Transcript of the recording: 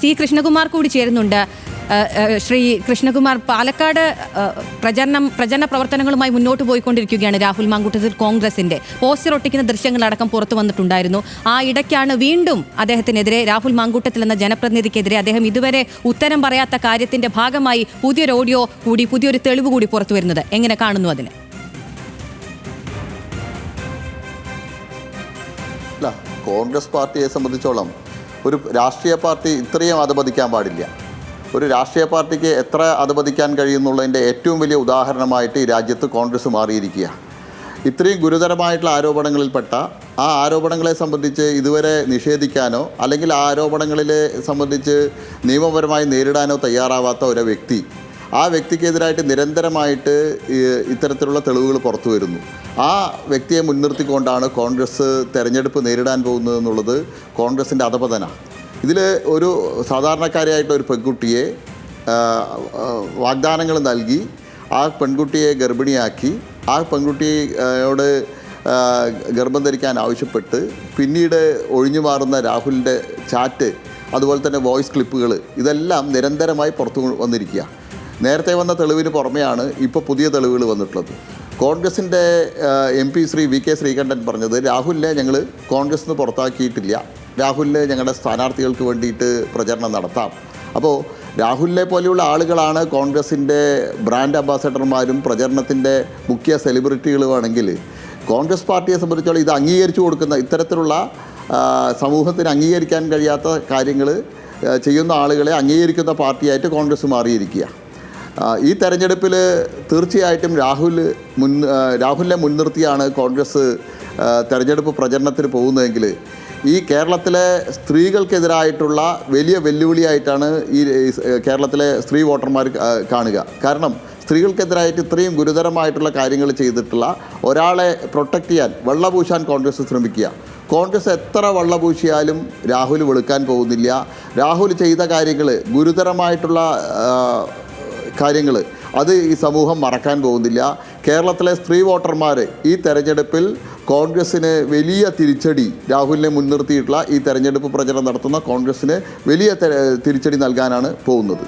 C Krishnakumar കൂടി ചേരുന്നുണ്ട്. ശ്രീ കൃഷ്ണകുമാർ പാലക്കാട് പ്രചരണം പ്രചരണ പ്രവർത്തനങ്ങളുമായി മുന്നോട്ട് പോയിക്കൊണ്ടിരിക്കുകയാണ് രാഹുൽ മാങ്കൂട്ടത്തിൽ കോൺഗ്രസിന്റെ. പോസ്റ്റർ ഒട്ടിക്കുന്ന ദൃശ്യങ്ങളടക്കം പുറത്തു വന്നിട്ടുണ്ടായിരുന്നു. ആ ഇടയ്ക്കാണ് വീണ്ടും അദ്ദേഹത്തിനെതിരെ രാഹുൽ മാങ്കൂട്ടത്തിൽ എന്ന ജനപ്രതിനിധിക്കെതിരെ അദ്ദേഹം ഇതുവരെ ഉത്തരം പറയാത്ത കാര്യത്തിന്റെ ഭാഗമായി പുതിയൊരു ഓഡിയോ കൂടി പുതിയൊരു തെളിവ് കൂടി പുറത്തു വരുന്നത്. എങ്ങനെ കാണുന്നു അതിനെ? കോൺഗ്രസ് പാർട്ടിയെ സംബന്ധിച്ചോളം ഒരു രാഷ്ട്രീയ പാർട്ടി ഇത്രയും അധപതിക്കാൻ പാടില്ല. ഒരു രാഷ്ട്രീയ പാർട്ടിക്ക് എത്ര അധപതിക്കാൻ കഴിയുന്നുള്ളതിന്റെ ഏറ്റവും വലിയ ഉദാഹരണമായിട്ട് ഈ രാജ്യത്ത് കോൺഗ്രസ് മാറിയിരിക്കുക. ഇത്രയും ഗുരുതരമായിട്ടുള്ള ആരോപണങ്ങളിൽപ്പെട്ട ആ ആരോപണങ്ങളെ സംബന്ധിച്ച് ഇതുവരെ നിഷേധിക്കാനോ അല്ലെങ്കിൽ ആ ആരോപണങ്ങളിലെ സംബന്ധിച്ച് നിയമപരമായി നേരിടാനോ തയ്യാറാവാത്ത ഒരു വ്യക്തി ആ വ്യക്തിക്കെതിരായിട്ട് നിരന്തരമായിട്ട് ഇത്തരത്തിലുള്ള തെളിവുകൾ പുറത്തു വരുന്നു. ആ വ്യക്തിയെ മുൻനിർത്തിക്കൊണ്ടാണ് കോൺഗ്രസ് തെരഞ്ഞെടുപ്പ് നേരിടാൻ പോകുന്നത് എന്നുള്ളത് കോൺഗ്രസിന്റെ അധപതന. ഇതിൽ ഒരു സാധാരണക്കാരിയായിട്ട് ഒരു പെൺകുട്ടിയെ വാഗ്ദാനങ്ങൾ നൽകി ആ പെൺകുട്ടിയെ ഗർഭിണിയാക്കി ആ പെൺകുട്ടിയോട് ഗർഭം ധരിക്കാൻ ആവശ്യപ്പെട്ട് പിന്നീട് ഒഴിഞ്ഞു മാറുന്ന രാഹുലിന്റെ ചാറ്റ് അതുപോലെ തന്നെ വോയിസ് ക്ലിപ്പുകൾ ഇതെല്ലാം നിരന്തരമായി പുറത്തു വന്നിരിക്കുക നേരത്തെ വന്ന തെളിവിന് പുറമെയാണ് ഇപ്പോൾ പുതിയ തെളിവുകൾ വന്നിട്ടുള്ളത്. കോൺഗ്രസിന്റെ M P Shri V K Sreekandan പറഞ്ഞത് രാഹുലിനെ ഞങ്ങൾ കോൺഗ്രസ് നിന്ന് പുറത്താക്കിയിട്ടില്ല. രാഹുലിന് ഞങ്ങളുടെ സ്ഥാനാർത്ഥികൾക്ക് വേണ്ടിയിട്ട് പ്രചരണം നടത്താം. അപ്പോൾ രാഹുലിനെ പോലെയുള്ള ആളുകളാണ് കോൺഗ്രസിന്റെ ബ്രാൻഡ് അംബാസഡർമാരും പ്രചരണത്തിന്റെ മുഖ്യ സെലിബ്രിറ്റികളുമാണെങ്കിൽ കോൺഗ്രസ് പാർട്ടിയെ സംബന്ധിച്ചോളം ഇത് അംഗീകരിച്ചു കൊടുക്കുന്ന ഇത്തരത്തിലുള്ള സമൂഹത്തിന് അംഗീകരിക്കാൻ കഴിയാത്ത കാര്യങ്ങൾ ചെയ്യുന്ന ആളുകളെ അംഗീകരിക്കുന്ന പാർട്ടിയായിട്ട് കോൺഗ്രസ് മാറിയിരിക്കുക. ഈ തെരഞ്ഞെടുപ്പിൽ തീർച്ചയായിട്ടും രാഹുൽ മുൻ രാഹുലിനെ മുൻനിർത്തിയാണ് കോൺഗ്രസ് തെരഞ്ഞെടുപ്പ് പ്രചരണത്തിന് പോകുന്നതെങ്കിൽ ഈ കേരളത്തിലെ സ്ത്രീകൾക്കെതിരായിട്ടുള്ള വലിയ വെല്ലുവിളിയായിട്ടാണ് ഈ കേരളത്തിലെ സ്ത്രീ വോട്ടർമാർ കാണുക. കാരണം സ്ത്രീകൾക്കെതിരായിട്ട് ഇത്രയും ഗുരുതരമായിട്ടുള്ള കാര്യങ്ങൾ ചെയ്തിട്ടുള്ള ഒരാളെ പ്രൊട്ടക്റ്റ് ചെയ്യാൻ വെള്ളപൂശാൻ കോൺഗ്രസ് ശ്രമിക്കുക. കോൺഗ്രസ് എത്ര വള്ളപൂശിയാലും രാഹുൽ വെളുക്കാൻ പോകുന്നില്ല. രാഹുൽ ചെയ്ത കാര്യങ്ങൾ ഗുരുതരമായിട്ടുള്ള കാര്യങ്ങൾ. അത് ഈ സമൂഹം മറക്കാൻ പോകുന്നില്ല. കേരളത്തിലെ സ്ത്രീ വോട്ടർമാർ ഈ തെരഞ്ഞെടുപ്പിൽ കോൺഗ്രസ്സിന് വലിയ തിരിച്ചടി രാഹുലിനെ മുൻനിർത്തിയിട്ടുള്ള ഈ തെരഞ്ഞെടുപ്പ് പ്രചരണം നടത്തുന്ന കോൺഗ്രസ്സിന് വലിയ തിരിച്ചടി നൽകാനാണ് പോകുന്നത്.